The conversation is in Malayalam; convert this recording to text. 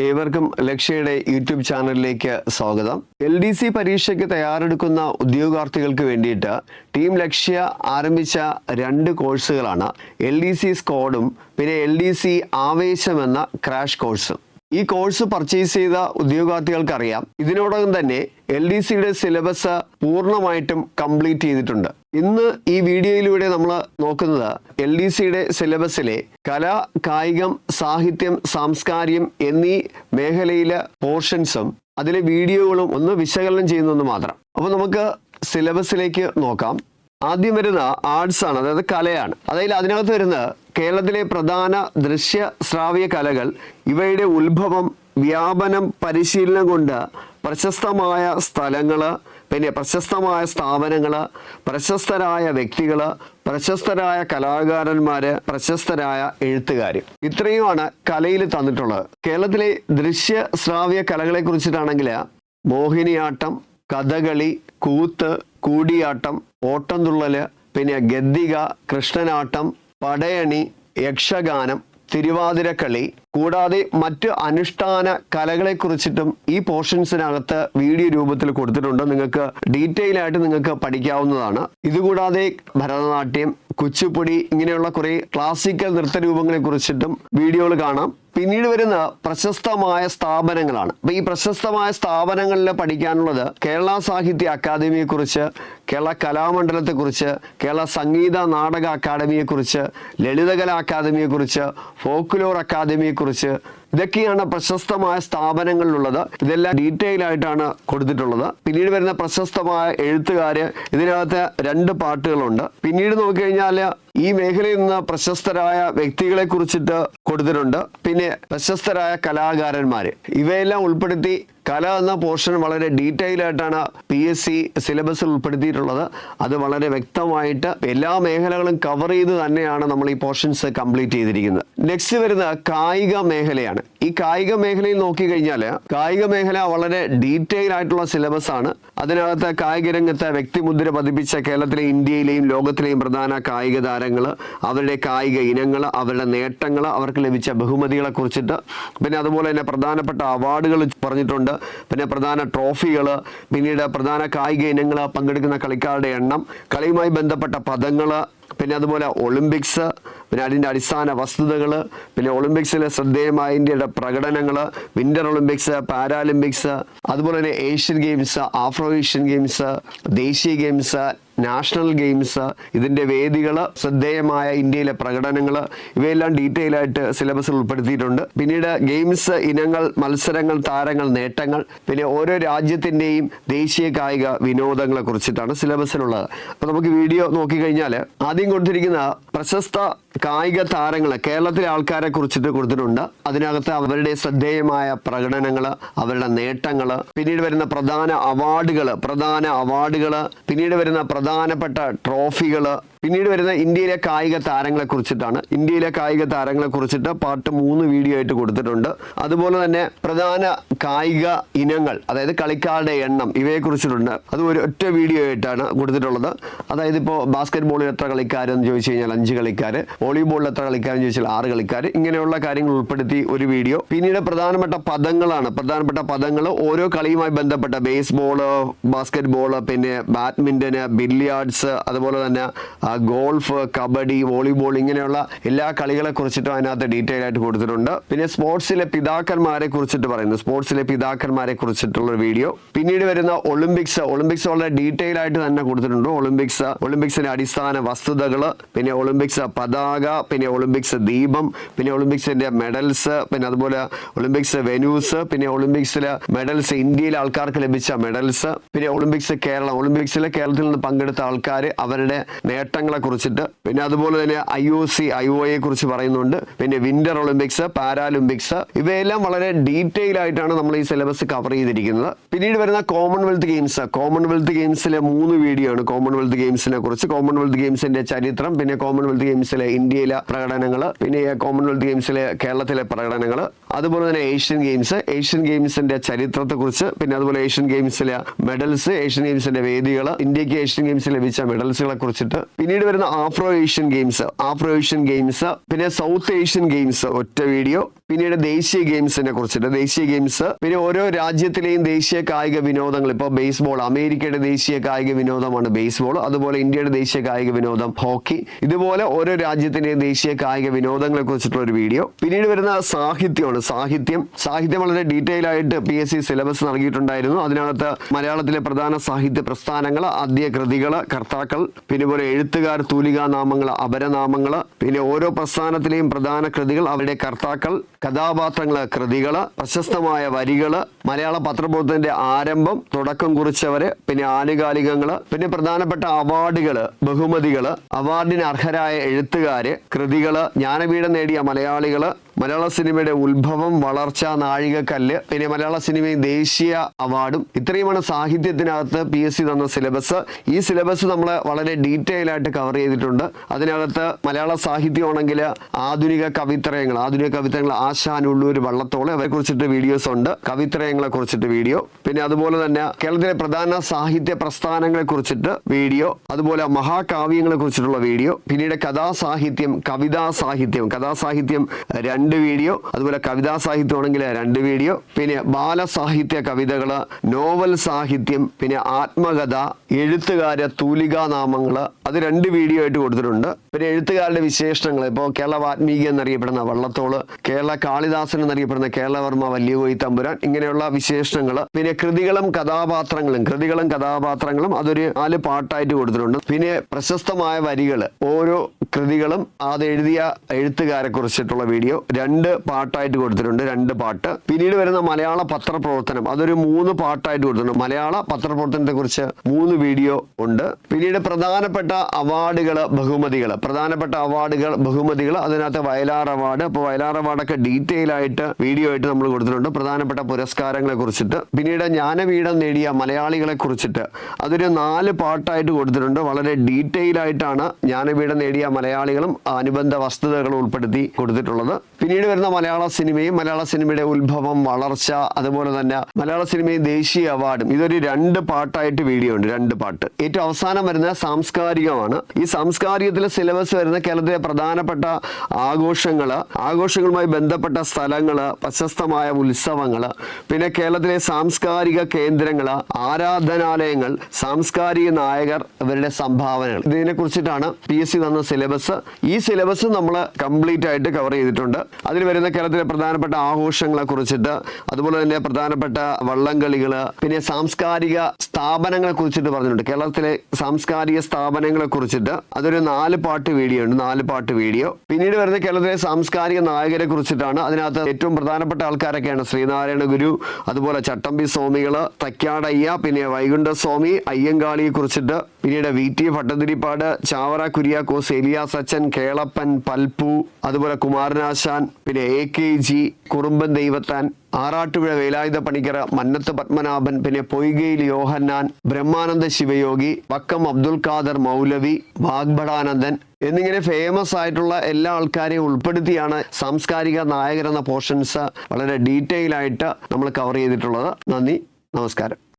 ഏവർക്കും ലക്ഷ്യയുടെ യൂട്യൂബ് ചാനലിലേക്ക് സ്വാഗതം. എൽ ഡി സി പരീക്ഷയ്ക്ക് തയ്യാറെടുക്കുന്ന ഉദ്യോഗാർത്ഥികൾക്ക് വേണ്ടിയിട്ട് ടീം ലക്ഷ്യ ആരംഭിച്ച രണ്ട് കോഴ്സുകളാണ്. എൽ ഡി സി സ്കോഡും പിന്നെ എൽ ഡി സി ആവേശം എന്ന ക്രാഷ് കോഴ്സും. ഈ കോഴ്സ് പർച്ചേസ് ചെയ്ത ഉദ്യോഗാർത്ഥികൾക്കറിയാം. ഇതിനോടകം തന്നെ എൽ ഡി സിയുടെ സിലബസ് പൂർണമായിട്ടും കംപ്ലീറ്റ് ചെയ്തിട്ടുണ്ട്. ഇന്ന് ഈ വീഡിയോയിലൂടെ നമ്മൾ നോക്കുന്നത് എൽ ഡി സിയുടെ സിലബസിലെ കല കായികം സാഹിത്യം സാംസ്കാരികം എന്നീ മേഖലയിലെ പോർഷൻസും അതിലെ വീഡിയോകളും ഒന്ന് വിശകലനം ചെയ്യുന്നെന്ന് മാത്രം. അപ്പോൾ നമുക്ക് സിലബസിലേക്ക് നോക്കാം. ആദ്യം വരുന്ന ആർട്സ് ആണ് അതായത് കലയാണ്. അതായത് അതിനകത്ത് വരുന്ന കേരളത്തിലെ പ്രധാന ദൃശ്യ ശ്രാവ്യ കലകൾ ഇവയുടെ ഉത്ഭവം വ്യാപനം പരിശീലനം കൊണ്ട് പ്രശസ്തമായ സ്ഥലങ്ങൾ പിന്നെ പ്രശസ്തമായ സ്ഥാപനങ്ങൾ പ്രശസ്തരായ വ്യക്തികൾ പ്രശസ്തരായ കലാകാരന്മാർ പ്രശസ്തരായ എഴുത്തുകാർ ഇത്രയുമാണ് കലയിൽ തന്നിട്ടുള്ളത്. കേരളത്തിലെ ദൃശ്യ ശ്രാവ്യ കലകളെ കുറിച്ചിട്ടാണെങ്കിൽ മോഹിനിയാട്ടം കഥകളി കൂത്ത് കൂടിയാട്ടം ഓട്ടംതുള്ളൽ പിന്നെ ഗദ്ദിക കൃഷ്ണനാട്ടം പടയണി യക്ഷഗാനം തിരുവാതിരക്കളി കൂടാതെ മറ്റ് അനുഷ്ഠാന കലകളെ കുറിച്ചിട്ടും ഈ പോർഷൻസിനകത്ത് വീഡിയോ രൂപത്തിൽ കൊടുത്തിട്ടുണ്ട്. നിങ്ങൾക്ക് ഡീറ്റെയിൽ ആയിട്ട് നിങ്ങൾക്ക് പഠിക്കാവുന്നതാണ്. ഇതുകൂടാതെ ഭരതനാട്യം കുച്ചിപ്പുടി ഇങ്ങനെയുള്ള കുറേ ക്ലാസിക്കൽ നൃത്തരൂപങ്ങളെ കുറിച്ചിട്ടും വീഡിയോകൾ കാണാം. പിന്നീട് വരുന്ന പ്രശസ്തമായ സ്ഥാപനങ്ങളാണ്. അപ്പോൾ ഈ പ്രശസ്തമായ സ്ഥാപനങ്ങളിൽ പഠിക്കാനുള്ളത് കേരള സാഹിത്യ അക്കാദമിയെക്കുറിച്ച് കേരള കലാമണ്ഡലത്തെക്കുറിച്ച് കേരള സംഗീത നാടക അക്കാദമിയെക്കുറിച്ച് ലളിതകലാ അക്കാദമിയെക്കുറിച്ച് അക്കാദമിയെ കുറിച്ച് ഫോക്ലോർ അക്കാദമിയെ കുറിച്ച് ഇതൊക്കെയാണ് പ്രശസ്തമായ സ്ഥാപനങ്ങളിലുള്ളത്. ഇതെല്ലാം ഡീറ്റെയിൽ ആയിട്ടാണ് കൊടുത്തിട്ടുള്ളത്. പിന്നീട് വരുന്ന പ്രശസ്തമായ എഴുത്തുകാര് ഇതിനകത്ത് രണ്ട് പാട്ടുകളുണ്ട്. പിന്നീട് നോക്കിക്കഴിഞ്ഞാൽ ഈ മേഖലയിൽ നിന്ന് പ്രശസ്തരായ വ്യക്തികളെ കുറിച്ചിട്ട് കൊടുത്തിട്ടുണ്ട്. പിന്നെ പ്രശസ്തരായ കലാകാരന്മാര്. ഇവയെല്ലാം ഉൾപ്പെടുത്തി കല എന്ന പോർഷൻ വളരെ ഡീറ്റെയിൽ ആയിട്ടാണ് പി എസ് സി സിലബസിൽ ഉൾപ്പെടുത്തിയിട്ടുള്ളത്. അത് വളരെ വ്യക്തമായിട്ട് എല്ലാ മേഖലകളും കവർ ചെയ്ത് തന്നെയാണ് നമ്മൾ ഈ പോർഷൻസ് കംപ്ലീറ്റ് ചെയ്തിരിക്കുന്നത്. നെക്സ്റ്റ് വരുന്ന കായിക മേഖലയാണ്. ഈ കായിക മേഖലയിൽ നോക്കിക്കഴിഞ്ഞാൽ കായിക മേഖല വളരെ ഡീറ്റെയിൽ ആയിട്ടുള്ള സിലബസ് ആണ്. അതിനകത്ത് കായിക രംഗത്ത് വ്യക്തിമുദ്ര പതിപ്പിച്ച കേരളത്തിലെ ഇന്ത്യയിലെയും ലോകത്തിലെയും പ്രധാന കായിക താരങ്ങൾ അവരുടെ കായിക ഇനങ്ങൾ അവരുടെ നേട്ടങ്ങൾ അവർക്ക് ലഭിച്ച ബഹുമതികളെ കുറിച്ചിട്ട് പിന്നെ അതുപോലെ തന്നെ പ്രധാനപ്പെട്ട അവാർഡുകൾ പറഞ്ഞിട്ടുണ്ട്. പിന്നെ പ്രധാന ട്രോഫികൾ പിന്നീട് പ്രധാന കായിക ഇനങ്ങൾ പങ്കെടുക്കുന്ന കളിക്കാരുടെ എണ്ണം കളിയുമായി ബന്ധപ്പെട്ട പദങ്ങൾ പിന്നെ അതുപോലെ ഒളിമ്പിക്സ് പിന്നെ അതിന്റെ അടിസ്ഥാന വസ്തുതകൾ പിന്നെ ഒളിമ്പിക്സിലെ ശ്രദ്ധേയമായ ഇന്ത്യയുടെ പ്രകടനങ്ങൾ വിന്റർ ഒളിമ്പിക്സ് പാരാലിമ്പിക്സ് അതുപോലെ തന്നെ Asian games Afro Asian games ദേശീയ ഗെയിംസ് നാഷണൽ ഗെയിംസ് ഇതിന്റെ വേദികൾ ശ്രദ്ധേയമായ ഇന്ത്യയിലെ പ്രകടനങ്ങൾ ഇവയെല്ലാം ഡീറ്റെയിൽ ആയിട്ട് സിലബസിൽ ഉൾപ്പെടുത്തിയിട്ടുണ്ട്. പിന്നീട് ഗെയിംസ് ഇനങ്ങൾ മത്സരങ്ങൾ താരങ്ങൾ നേട്ടങ്ങൾ പിന്നെ ഓരോ രാജ്യത്തിന്റെയും ദേശീയ കായിക വിനോദങ്ങളെ കുറിച്ചിട്ടാണ് സിലബസിലുള്ളത് അപ്പോൾ നമുക്ക് വീഡിയോ നോക്കിക്കഴിഞ്ഞാൽ ആദ്യം കൊടുത്തിരിക്കുന്ന പ്രശസ്ത കായിക താരങ്ങൾ കേരളത്തിലെ ആൾക്കാരെ കുറിച്ചിട്ട് കൊടുത്തിട്ടുണ്ട്. അതിനകത്ത് അവരുടെ ശ്രദ്ധേയമായ പ്രകടനങ്ങൾ അവരുടെ നേട്ടങ്ങൾ പിന്നീട് വരുന്ന പ്രധാന അവാർഡുകൾ പ്രധാന അവാർഡുകൾ പിന്നീട് വരുന്ന പ്രധാനപ്പെട്ട ട്രോഫികൾ പിന്നീട് വരുന്ന ഇന്ത്യയിലെ കായിക താരങ്ങളെ കുറിച്ചിട്ടാണ്. ഇന്ത്യയിലെ കായിക താരങ്ങളെ കുറിച്ചിട്ട് പാർട്ട് മൂന്ന് വീഡിയോ ആയിട്ട് കൊടുത്തിട്ടുണ്ട്. അതുപോലെ തന്നെ പ്രധാന കായിക ഇനങ്ങൾ അതായത് കളിക്കാരുടെ എണ്ണം ഇവയെ കുറിച്ചിട്ടുണ്ട്. അത് ഒരു ഒറ്റ വീഡിയോ ആയിട്ടാണ് കൊടുത്തിട്ടുള്ളത്. അതായത് ഇപ്പോൾ ബാസ്കറ്റ് ബോളിൽ എത്ര കളിക്കാരെന്ന് ചോദിച്ചു കഴിഞ്ഞാൽ അഞ്ച് കളിക്കാർ വോളിബോളിൽ എത്ര കളിക്കാരെന്ന് ചോദിച്ചാൽ ആറ് കളിക്കാർ ഇങ്ങനെയുള്ള കാര്യങ്ങൾ ഉൾപ്പെടുത്തി ഒരു വീഡിയോ പിന്നീട് പ്രധാനപ്പെട്ട പദങ്ങളാണ്. പ്രധാനപ്പെട്ട പദങ്ങൾ ഓരോ കളിയുമായി ബന്ധപ്പെട്ട ബേസ്ബോൾ ബാസ്കറ്റ് ബോൾ പിന്നെ ബാഡ്മിന്റന് ബില്ലിയാർഡ്സ് അതുപോലെ തന്നെ ഗോൾഫ് കബഡി വോളിബോൾ ഇങ്ങനെയുള്ള എല്ലാ കളികളെ കുറിച്ചിട്ടും അതിനകത്ത് ഡീറ്റെയിൽ ആയിട്ട് കൊടുത്തിട്ടുണ്ട്. പിന്നെ സ്പോർട്സിലെ പിതാക്കന്മാരെ കുറിച്ചിട്ട് പറയുന്നു. സ്പോർട്സിലെ പിതാക്കന്മാരെ കുറിച്ചിട്ടുള്ള വീഡിയോ പിന്നീട് വരുന്ന ഒളിമ്പിക്സ്. ഒളിമ്പിക്സ് വളരെ ഡീറ്റെയിൽ ആയിട്ട് തന്നെ കൊടുത്തിട്ടുണ്ട്. ഒളിമ്പിക്സ് ഒളിമ്പിക്സിന്റെ അടിസ്ഥാന വസ്തുതകൾ പിന്നെ ഒളിമ്പിക്സ് പതാക പിന്നെ ഒളിമ്പിക്സ് ദീപം പിന്നെ ഒളിമ്പിക്സിന്റെ മെഡൽസ് പിന്നെ അതുപോലെ ഒളിമ്പിക്സ് വെന്യൂസ് പിന്നെ ഒളിമ്പിക്സിലെ മെഡൽസ് ഇന്ത്യയിലെ ആൾക്കാർക്ക് ലഭിച്ച മെഡൽസ് പിന്നെ ഒളിമ്പിക്സ് കേരളം. ഒളിമ്പിക്സിലെ കേരളത്തിൽ നിന്ന് പങ്കെടുത്ത ആൾക്കാർ അവരുടെ നേട്ടങ്ങളെ കുറിച്ചിട്ട് പിന്നെ അതുപോലെ തന്നെ I O C I O A കുറിച്ച് പറയുന്നുണ്ട്. പിന്നെ വിന്റർ ഒളിമ്പിക്സ് പാരാലിമ്പിക്സ് ഇവയെല്ലാം വളരെ ഡീറ്റെയിൽ ആയിട്ടാണ് നമ്മൾ ഈ സിലബസ് കവർ ചെയ്തിരിക്കുന്നത്. പിന്നീട് വരുന്ന കോമൺവെൽത്ത് ഗെയിംസ് കോമൺവെൽത്ത് ഗെയിംസിലെ മൂന്ന് വീഡിയോ ആണ്. കോമൺവെൽത്ത് ഗെയിംസിനെ കുറിച്ച് കോമൺവെൽത്ത് ഗെയിംസിന്റെ ചരിത്രം പിന്നെ കോമൺവെൽത്ത് ഗെയിംസിലെ ഇന്ത്യയിലെ പ്രകടനങ്ങൾ പിന്നെ കോമൺവെൽത്ത് ഗെയിംസിലെ കേരളത്തിലെ പ്രകടനങ്ങൾ അതുപോലെ തന്നെ ഏഷ്യൻ ഗെയിംസ് ഏഷ്യൻ ഗെയിംസിന്റെ ചരിത്രത്തെ കുറിച്ച് പിന്നെ അതുപോലെ ഏഷ്യൻ ഗെയിംസിലെ മെഡൽസ് ഏഷ്യൻ ഗെയിംസിന്റെ വേദികൾ ഇന്ത്യയ്ക്ക് ഏഷ്യൻ ഗെയിംസിൽ ലഭിച്ച മെഡൽസുകളെ കുറിച്ചിട്ട് പിന്നീട് വരുന്ന Afro Asian games Afro Asian games പിന്നെ സൗത്ത് ഏഷ്യൻ ഗെയിംസ് ഒറ്റ വീഡിയോ പിന്നീട് ദേശീയ ഗെയിംസിനെ കുറിച്ചിട്ട്. ദേശീയ ഗെയിംസ് പിന്നെ ഓരോ രാജ്യത്തിലെയും ദേശീയ കായിക വിനോദങ്ങൾ. ഇപ്പോൾ ബേസ്ബോൾ അമേരിക്കയുടെ ദേശീയ കായിക വിനോദമാണ് ബേസ്ബോൾ. അതുപോലെ ഇന്ത്യയുടെ ദേശീയ കായിക വിനോദം ഹോക്കി. ഇതുപോലെ ഓരോ രാജ്യത്തിന്റെയും ദേശീയ കായിക വിനോദങ്ങളെ കുറിച്ചിട്ടുള്ള ഒരു വീഡിയോ. പിന്നീട് വരുന്ന സാഹിത്യമാണ്. സാഹിത്യം. സാഹിത്യം വളരെ ഡീറ്റെയിൽ ആയിട്ട് പി എസ് സി സിലബസ് നൽകിയിട്ടുണ്ടായിരുന്നു. അതിനകത്ത് മലയാളത്തിലെ പ്രധാന സാഹിത്യ പ്രസ്ഥാനങ്ങൾ ആദ്യ കൃതികൾ കർത്താക്കൾ പിന്നെ പോലെ എഴുത്തുകാർ തൂലികാനാമങ്ങൾ അപരനാമങ്ങൾ പിന്നെ ഓരോ പ്രസ്ഥാനത്തിലെയും പ്രധാന കൃതികൾ അവരുടെ കർത്താക്കൾ. കഥാപാത്രങ്ങൾ കൃതികൾ പ്രശസ്തമായ വരികൾ മലയാള പത്രബോധത്തിന്റെ ആരംഭം തുടക്കം കുറിച്ചവർ പിന്നെ ആനുകാലികങ്ങൾ പിന്നെ പ്രധാനപ്പെട്ട അവാർഡുകൾ ബഹുമതികൾ അവാർഡിന് അർഹരായ എഴുത്തുകാര് കൃതികൾ ജ്ഞാനപീഠം നേടിയ മലയാളികൾ മലയാള സിനിമയുടെ ഉത്ഭവം വളർച്ച നാഴികക്കല്ല് പിന്നെ മലയാള സിനിമയും ദേശീയ അവാർഡും. ഇത്രയുമാണ് സാഹിത്യത്തിനകത്ത് പി എസ് സി തന്ന സിലബസ്. ഈ സിലബസ് നമ്മൾ വളരെ ഡീറ്റെയിൽ ആയിട്ട് കവർ ചെയ്തിട്ടുണ്ട്. അതിനകത്ത് മലയാള സാഹിത്യമാണെങ്കിൽ ആധുനിക കവിത്രയങ്ങൾ ആധുനിക കവിത്രയങ്ങൾ ആശാൻ ഉള്ളൂർ വള്ളത്തോൾ അവരെ കുറിച്ചിട്ട് വീഡിയോസ് ഉണ്ട്. കവിത്രയങ്ങളെ കുറിച്ചിട്ട് വീഡിയോ. പിന്നെ അതുപോലെ തന്നെ കേരളത്തിലെ പ്രധാന സാഹിത്യ പ്രസ്ഥാനങ്ങളെ കുറിച്ചിട്ട് വീഡിയോ. അതുപോലെ മഹാകാവ്യങ്ങളെ കുറിച്ചിട്ടുള്ള വീഡിയോ. പിന്നീട് കഥാസാഹിത്യം കവിതാ സാഹിത്യം കഥാസാഹിത്യം രണ്ട് വീഡിയോ അതുപോലെ കവിതാ സാഹിത്യമാണെങ്കിൽ രണ്ട് വീഡിയോ പിന്നെ ബാലസാഹിത്യ കവിതകൾ നോവൽ സാഹിത്യം പിന്നെ ആത്മകഥ എഴുത്തുകാര് തൂലികാ നാമങ്ങൾ അത് രണ്ട് വീഡിയോ ആയിട്ട് കൊടുത്തിട്ടുണ്ട്. പിന്നെ എഴുത്തുകാരുടെ വിശേഷണങ്ങൾ ഇപ്പോൾ കേരള വാത്മീകി എന്നറിയപ്പെടുന്ന വള്ളത്തോൾ കേരള കാളിദാസൻ എന്നറിയപ്പെടുന്ന കേരളവർമ്മ വല്യകോയി തമ്പുരാൻ ഇങ്ങനെയുള്ള വിശേഷണങ്ങൾ പിന്നെ കൃതികളും കഥാപാത്രങ്ങളും കൃതികളും കഥാപാത്രങ്ങളും അതൊരു നാല് പാട്ടായിട്ട് കൊടുത്തിട്ടുണ്ട്. പിന്നെ പ്രശസ്തമായ വരികൾ ഓരോ കൃതികളും അത് എഴുതിയ എഴുത്തുകാരെ കുറിച്ചിട്ടുള്ള വീഡിയോ രണ്ട് പാട്ടായിട്ട് കൊടുത്തിട്ടുണ്ട് രണ്ട് പാട്ട്. പിന്നീട് വരുന്ന മലയാള പത്രപ്രവർത്തനം അതൊരു മൂന്ന് പാട്ടായിട്ട് കൊടുത്തിട്ടുണ്ട്. മലയാള പത്രപ്രവർത്തനത്തെ കുറിച്ച് മൂന്ന് വീഡിയോ ഉണ്ട്. പിന്നീട് പ്രധാനപ്പെട്ട അവാർഡുകൾ ബഹുമതികൾ. പ്രധാനപ്പെട്ട അവാർഡുകൾ ബഹുമതികൾ അതിനകത്ത് വയലാർ അവാർഡ്. അപ്പോൾ വയലാർ അവാർഡൊക്കെ ഡീറ്റെയിൽ ആയിട്ട് വീഡിയോ ആയിട്ട് നമ്മൾ കൊടുത്തിട്ടുണ്ട്. പ്രധാനപ്പെട്ട പുരസ്കാരങ്ങളെ കുറിച്ചിട്ട്. പിന്നീട് ജ്ഞാനപീഠം നേടിയ മലയാളികളെ കുറിച്ചിട്ട് അതൊരു നാല് പാട്ടായിട്ട് കൊടുത്തിട്ടുണ്ട്. വളരെ ഡീറ്റെയിൽ ആയിട്ടാണ് ജ്ഞാനപീഠം നേടിയ മലയാളികളും അനുബന്ധ വസ്തുതകളും ഉൾപ്പെടുത്തി കൊടുത്തിട്ടുള്ളത്. പിന്നീട് വരുന്ന മലയാള സിനിമയും മലയാള സിനിമയുടെ ഉത്ഭവം വളർച്ച അതുപോലെ തന്നെ മലയാള സിനിമയും ദേശീയ അവാർഡും. ഇതൊരു രണ്ട് പാട്ടായിട്ട് വീഡിയോ ഉണ്ട് രണ്ട് പാട്ട്. ഏറ്റവും അവസാനം വരുന്ന സാംസ്കാരികമാണ്. ഈ സാംസ്കാരികത്തിലെ സിലബസ് വരുന്ന കേരളത്തിലെ പ്രധാനപ്പെട്ട ആഘോഷങ്ങൾ ആഘോഷങ്ങളുമായി ബന്ധപ്പെട്ട സ്ഥലങ്ങൾ പ്രശസ്തമായ ഉത്സവങ്ങൾ പിന്നെ കേരളത്തിലെ സാംസ്കാരിക കേന്ദ്രങ്ങൾ ആരാധനാലയങ്ങൾ സാംസ്കാരിക നായകർ ഇവരുടെ സംഭാവനകൾ. ഇതിനെ കുറിച്ചിട്ടാണ് പി എസ് സി തന്ന സിലബസ്. ഈ സിലബസ് നമ്മൾ കംപ്ലീറ്റ് ആയിട്ട് കവർ ചെയ്തിട്ടുണ്ട്. അതിൽ വരുന്ന കേരളത്തിലെ പ്രധാനപ്പെട്ട ആഘോഷങ്ങളെ കുറിച്ചിട്ട് അതുപോലെ തന്നെ പ്രധാനപ്പെട്ട വള്ളംകളികൾ പിന്നെ സാംസ്കാരിക സ്ഥാപനങ്ങളെ കുറിച്ചിട്ട് പറഞ്ഞിട്ടുണ്ട്. കേരളത്തിലെ സാംസ്കാരിക സ്ഥാപനങ്ങളെ കുറിച്ചിട്ട് അതൊരു നാല് പാട്ട് വീഡിയോ ഉണ്ട് നാല് പാട്ട് വീഡിയോ. പിന്നീട് വരുന്ന കേരളത്തിലെ സാംസ്കാരിക നായകരെ കുറിച്ചിട്ടാണ് അതിനകത്ത് ഏറ്റവും പ്രധാനപ്പെട്ട ആൾക്കാരൊക്കെയാണ് ശ്രീനാരായണ ഗുരു അതുപോലെ ചട്ടമ്പി സ്വാമികൾ തക്കാടയ്യ പിന്നെ വൈകുണ്ഠ സ്വാമി അയ്യങ്കാളിയെ കുറിച്ചിട്ട് പിന്നീട് വി ടി ഭട്ടതിരിപ്പാട് ചാവറ കുര്യാക്കോസ് എലിയാസ് അച്ഛൻ കേളപ്പൻ പൽപ്പു അതുപോലെ കുമാരനാശാൻ പിന്നെ A K G Kurumban Daivathan Arattupuzha Velayudha Panicker Mannath Padmanabhan പിന്നെ പൊയ്കയിൽ യോഹന്നാൻ ബ്രഹ്മാനന്ദ ശിവയോഗി വക്കം അബ്ദുൽ ഖാദർ മൗലവി വാഗ്ഭടാനന്ദൻ എന്നിങ്ങനെ ഫേമസ് ആയിട്ടുള്ള എല്ലാ ആൾക്കാരെയും ഉൾപ്പെടുത്തിയാണ് സാംസ്കാരിക നായകരെന്ന പോർഷൻസ് വളരെ ഡീറ്റെയിൽ ആയിട്ട് നമ്മൾ കവർ ചെയ്തിട്ടുള്ളത്. നന്ദി നമസ്കാരം.